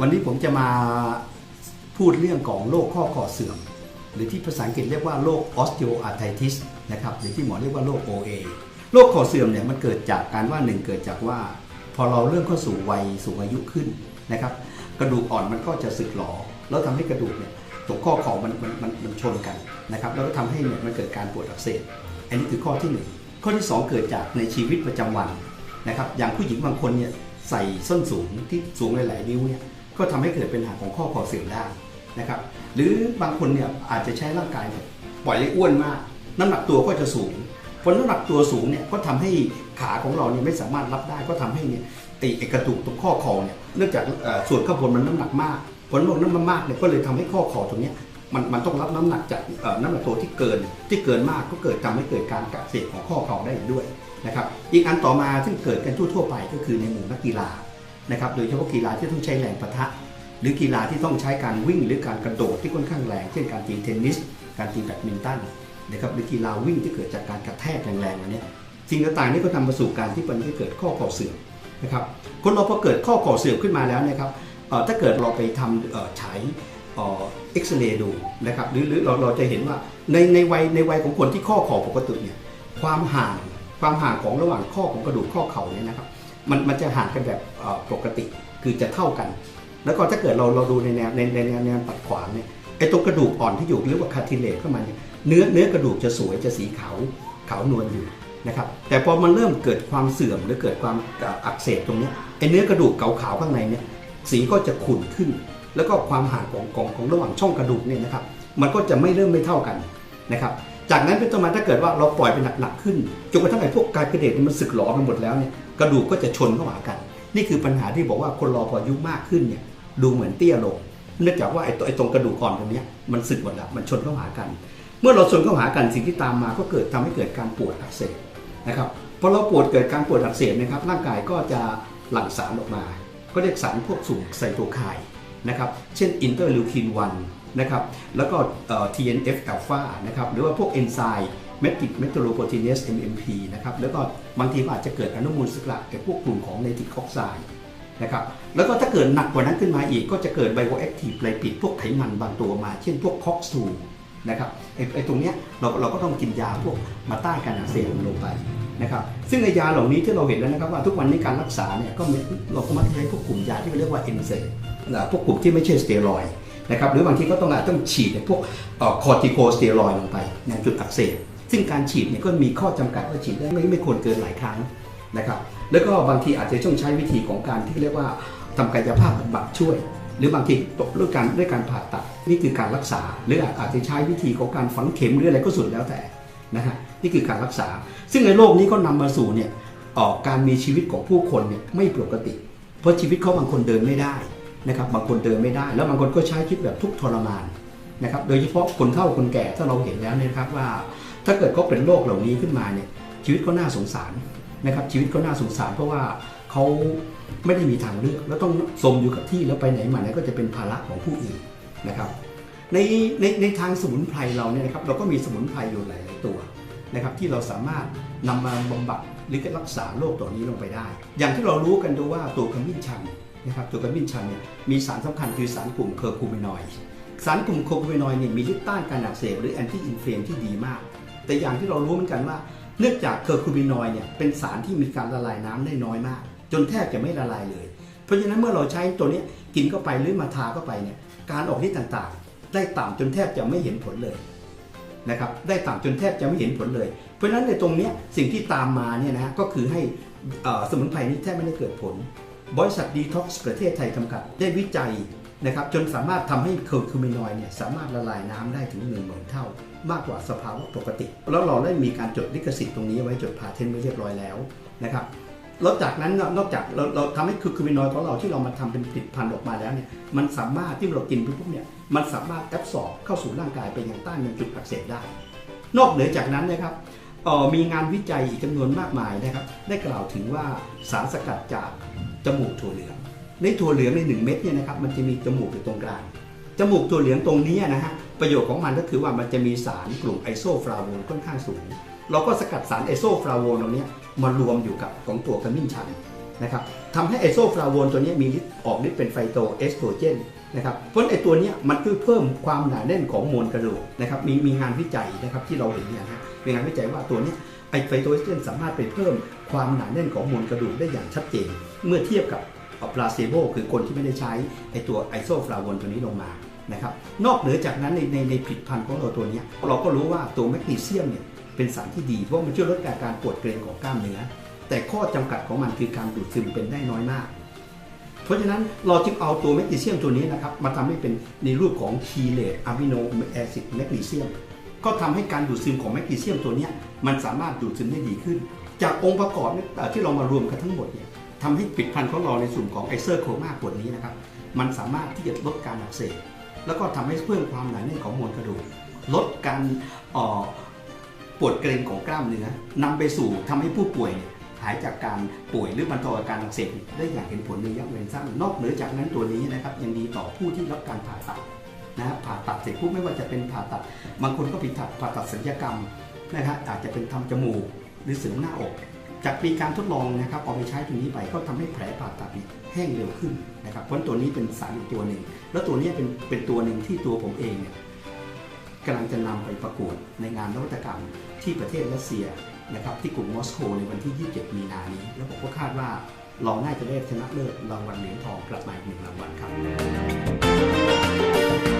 วันนี้ผมจะมาพูดเรื่องของโรคข้อคอเสื่อม หรือที่ภาษาอังกฤษเรียกว่าโรค osteoarthritis นะครับหรือที่หมอเรียกว่าโรค OA โรคข้อเสื่อมเนี่ยมันเกิดจากการว่าหนึ่งเกิดจากว่า พอเราเริ่มเข้าสู่วัยสูงอายุขึ้นนะครับ กระดูกอ่อนมันก็จะสึกหรอแล้วทำให้กระดูกเนี่ยตรงข้อเข่ามันมันมันมันชนกันนะครับแล้วก็ทำให้เนี่ยมันเกิดการปวดอักเสบอันนี้คือข้อที่หนึ่งข้อที่สองเกิดจากในชีวิตประจำวันนะครับอย่างผู้หญิงบางคนเนี่ยใส่ส้นสูงที่สูงหลาย ๆ นิ้วเนี่ย ก็ทำให้เกิดเป็นปัญหาของข้อคอเสื่อมได้นะครับหรือบางคนเนี่ยอาจจะใช้ร่างกายเนี่ยปล่อยเลยอ้วนมาก น้ำหนักตัวก็จะสูงพอน้ำหนักตัวสูงเนี่ยก็ทำให้ขาของเราเนี่ยไม่สามารถรับได้ก็ทำให้เนี่ยไอ้ไอ้กระดูกตรงข้อคอเนี่ยเนื่องจากส่วนข้างบนมันน้ำหนักมากผลบอกน้ำมันมากเนี่ยก็เลยทำให้ข้อคอตรงเนี้ยมันมันต้องรับน้ำหนักจากน้ำหนักตัวที่เกินที่เกินมากก็เกิดทำให้เกิดการกัดเสียของข้อเข่าได้อีกด้วยนะครับอีกอันต่อมาซึ่งเกิดกันทั่วๆไปก็คือในหมู่นักกีฬา นะครับโดยเฉพาะกีฬาที่ต้องใช้แรงปะทะ หรือกีฬาที่ต้องใช้การวิ่ง หรือการกระโดดที่ค่อนข้างแรง เช่นการตีเทนนิส การตีแบดมินตันนะครับหรือกีฬาวิ่งที่เกิดจากการกระแทกแรงๆอันเนี้ยสิ่งต่างๆนี่ก็นำมาสู่การที่มันให้เกิดข้อเข่าเสื่อมนะครับคนเราพอเกิดข้อเข่าเสื่อมขึ้นมาแล้วนะครับถ้าเกิดเราไปทำฉายเอ็กซเรย์ดูนะครับหรือหรือเราเราจะเห็นว่าในในวัยในวัยของคนที่ข้อเข่าปกติเนี่ยความห่างความห่างของระหว่างข้อของกระดูกข้อเข่าเนี่ยนะครับ มันมันจะห่างกันแบบปกติคือจะเท่ากัน แล้วก็ถ้าเกิดเราเราดูในแนวในในแนวแนวปัดขวางเนี่ยไอ้ตรงกระดูกอ่อนที่อยู่เรียกว่าคาทิเลตเข้ามาเนี่ยเนื้อเนื้อกระดูกจะสวยจะสีขาวขาวนวลอยู่นะครับแต่พอมันเริ่มเกิดความเสื่อมหรือเกิดความอักเสบตรงเนี้ยไอ้เนื้อกระดูกขาวๆข้างในเนี่ยสีก็จะขุ่นขึ้น แล้วก็ความห่างของของของระหว่างช่องกระดูกเนี่ยนะครับมันก็จะไม่เริ่มไม่เท่ากันนะครับจากนั้นเป็นต้นมาถ้าเกิดว่าเราปล่อยไปหนักๆขึ้นจนกระทั่งไอ้พวกการกระเด็นมันสึกหลอไปหมดแล้วเนี่ย กระดูกก็จะชนเข้าหากัน นี่คือปัญหาที่บอกว่าคนรอพออายุมากขึ้นเนี่ยดูเหมือนเตี้ยลงเนื่องจากว่าไอ้ตัวไอ้ตรงกระดูกอ่อนตรงนี้มันสึกหมดแล้วมันชนเข้าหากัน เมื่อเราชนเข้าหากันสิ่งที่ตามมาก็เกิดทำให้เกิดการปวดอักเสบนะครับพอเราปวดเกิดการปวดอักเสบนะครับร่างกายก็จะหลั่งสารออกมา ก็เรียกสารพวกสูงไซโตไคน์นะครับเช่นอินเตอร์ลิวคิน1นะครับแล้วก็เอ่อ TNF อัลฟานะครับหรือว่าพวกเอนไซม์ เมทิกเมทโลโปรตีเนส MMP นะครับแล้วก็บางทีก็อาจจะเกิดอนุมูลอิสระแก่พวกกลุ่มของไนตริกออกไซด์นะครับแล้วก็ถ้าเกิดหนักกว่านั้นขึ้นมาอีก ก็จะเกิดไบโอแอคทีฟไลปิดพวกไขมันบางตัวมา เช่นพวกคอกซูนะครับไอ้ไอตรงเนี้ยเราเราก็ต้องกินยาพวกมาต้านการอักเสบลงไปนะครับซึ่งยาเหล่านี้ที่เราเห็นแล้วนะครับว่าทุกวันนี้การรักษาเนี่ยก็เราก็มักใช้พวกกลุ่มยาที่เรียกว่าเอนเซนะพวกกลุ่มที่ไม่ใช่สเตียรอยนะครับหรือบางทีก็ต้องอาจต้องฉีดพวกคอร์ติโคสเตียรอยลงไปในจุดอักเสบ ซึ่งการฉีดเนี่ยก็มีข้อจำกัดว่าฉีดได้ไม่ไม่ควรเกินหลายครั้งนะครับแล้วก็บางทีอาจจะต้องใช้วิธีของการที่เรียกว่าทำกายภาพบำบัดช่วย หรือบางทีตกด้วยการด้วยการผ่าตัดนี่คือการรักษา หรืออาจจะใช้วิธีของการฝังเข็มหรืออะไรก็สุดแล้วแต่นะฮะนี่คือการรักษา ซึ่งในโลกนี้ก็นำมาสู่เนี่ยออกการมีชีวิตของผู้คนเนี่ยไม่ปกติ เพราะชีวิตเขาบางคนเดินไม่ได้นะครับบางคนเดินไม่ได้ แล้วบางคนก็ใช้ชีวิตแบบทุกข์ทรมานนะครับโดยเฉพาะคนเฒ่าคนแก่ถ้าเราเห็นแล้วเนี่ยนะครับว่า ถ้าเกิดเขาเป็นโรคเหล่านี้ขึ้นมาเนี่ยชีวิตก็น่าสงสารนะครับชีวิตก็น่าสงสารเพราะว่าเขาไม่ได้มีทางเลือกแล้วต้องสมอยู่กับที่แล้วไปไหนมาไหนก็จะเป็นภาระของผู้อื่นนะครับในในในทางสมุนไพรเราเนี่ยนะครับเราก็มีสมุนไพรอยู่หลาย ๆ ตัวนะครับที่เราสามารถนำมาบำบัดหรือรักษาโรคตัวนี้ลงไปได้ อย่างที่เรารู้กันดูว่าตัวขมิ้นชันนะครับตัวขมิ้นชันเนี่ยมีสารสำคัญคือสารกลุ่มเคอร์คูมินอยด์สารกลุ่มเคอร์คูมินอยด์เนี่ยมีฤทธิ์ต้านการอักเสบหรือแอนตี้อินฟลูเอนที่ดีมาก แต่อย่างที่เรารู้เหมือนกันว่าเนื่องจากเคอร์คูมินอยด์เนี่ยเป็นสารที่มีการละลายน้ำได้น้อยมาก จนแทบจะไม่ละลายเลย เพราะฉะนั้นเมื่อเราใช้ตัวนี้กินเข้าไปหรือมาทาเข้าไปเนี่ยการออกฤทธิ์ต่างๆ ได้ต่ำจนแทบจะไม่เห็นผลเลยนะครับได้ต่ำจนแทบจะไม่เห็นผลเลย เพราะฉะนั้นในตรงนี้สิ่งที่ตามมาเนี่ยนะฮะก็คือให้สมุนไพรนี้แทบไม่ได้เกิดผล บริษัทดีท็อกซ์ประเทศไทยจำกัดได้วิจัย นะครับจนสามารถทำให้เคอร์คูมินอยด์เนี่ยสามารถละลายน้ำได้ถึง1 0,000เท่า มากกว่าสภาวะปกติ แล้วเราได้มีการจดลิขสิทธิ์ตรงนี้ไว้จดพาเทนต์ไว้เรียบร้อยแล้วนะครับแล้วจากนั้นนอกจากเราเราทำให้คือคูมินอยด์ของเราที่เรามาทำเป็นผลิตภัณฑ์ออกมาแล้วเนี่ยมันสามารถที่เรากินไปปุ๊บเนี่ยมันสามารถแอบสอบเข้าสู่ร่างกายไปยังต้านยังจุดอักเสบได้ นอกเหนือจากนั้นนะครับออมีงานวิจัยอีกจำนวนมากมายนะครับ ได้กล่าวถึงว่าสารสกัดจากจมูกถั่วเหลือง ในถั่วเหลืองในหนึ่งเม็ดเนี่ยนะครับมันจะมีจมูกอยู่ตรงกลางจมูกถั่วเหลืองตรงนี้นะฮะประโยชน์ของมันก็คือว่ามันจะมีสารกลุ่มไอโซฟลาโวนค่อนข้างสูง เราก็สกัดสารไอโซฟลาโวนตรงนี้มารวมอยู่กับของตัวขมิ้นชันนะครับทำให้ไอโซฟลาโวนตัวนี้มีฤทธิ์ออกฤทธิ์เป็นไฟโตเอสโตรเจนนะครับเพราะไอตัวนี้มันคือเพิ่มความหนาแน่นของมวลกระดูกนะครับมีมีงานวิจัยนะครับที่เราเห็นเนี่ยนะมีงานวิจัยว่าตัวนี้ไอไฟโตเอสโตรเจนสามารถไปเพิ่มความหนาแน่นของมวลกระดูกได้อย่างชัดเจน เมื่อเทียบกับ เอาปลาเซโบคือคนที่ไม่ได้ใช้ไอตัวไอโซฟลาวนตัวนี้ลงมานะครับนอกเหนือจากนั้นในในในผลิตภัณฑ์ของเราตัวนี้เราก็รู้ว่าตัวแมกนีเซียมเนี่ยเป็นสารที่ดีเพราะมันช่วยลดการปวดเกร็งของกล้ามเนื้อ แต่ข้อจำกัดของมันคือการดูดซึมเป็นได้น้อยมาก เพราะฉะนั้นเราจึงเอาตัวแมกนีเซียมตัวนี้นะครับมาทำให้เป็นในรูปของคีเลตอะมิโนแอซิดแมกนีเซียมก็ทำให้การดูดซึมของแมกนีเซียมตัวนี้มันสามารถดูดซึมได้ดีขึ้น จากองค์ประกอบที่เรามารวมกันทั้งหมดเนี่ย ทำให้ผลิตภัณฑ์ของเราในส่วนของไอเซอร์โครมาขวดนี้นะครับ มันสามารถที่จะลดการอักเสบแล้วก็ทำให้เพิ่มความหนาแน่นของมวลกระดูก ลดการออปวดเกร็งของกล้ามเนื้อนำไปสู่ทำให้ผู้ป่วยหายจากการป่วยหรือบรรเทาอาการอักเสบได้อย่างเห็นผลในระยะเวลาสั้นนอกเหนือจากนั้นตัวนี้นะครับยังดีต่อผู้ที่รับการผ่าตัดนะผ่าตัดเสร็จปุ๊บไม่ว่าจะเป็นผ่าตัด บางคนก็ผิดผ่าตัดศัลยกรรมนะครับอาจจะเป็นทำจมูกหรือเสริมหน้าอก จากปีการทดลองนะครับเอาไปใช้ตัวนี้ไปก็ทำให้แผลผ่าตัดเนี่ยแห้งเร็วขึ้นนะครับเพราะตัวนี้เป็นสารอีกตัวหนึ่งแล้วตัวนี้เป็นเป็นตัวหนึ่งที่ตัวผมเองเนี่ยกำลังจะนำไปประกวดในงานนวัตกรรมที่ประเทศรัสเซียนะครับที่กรุงมอสโกในวันที่ 27 มีนานี้ แล้วผมก็คาดว่าเราน่าจะได้ชนะเลิศรางวัลเหรียญทองกลับมาอีกหนึ่งรางวัลครับ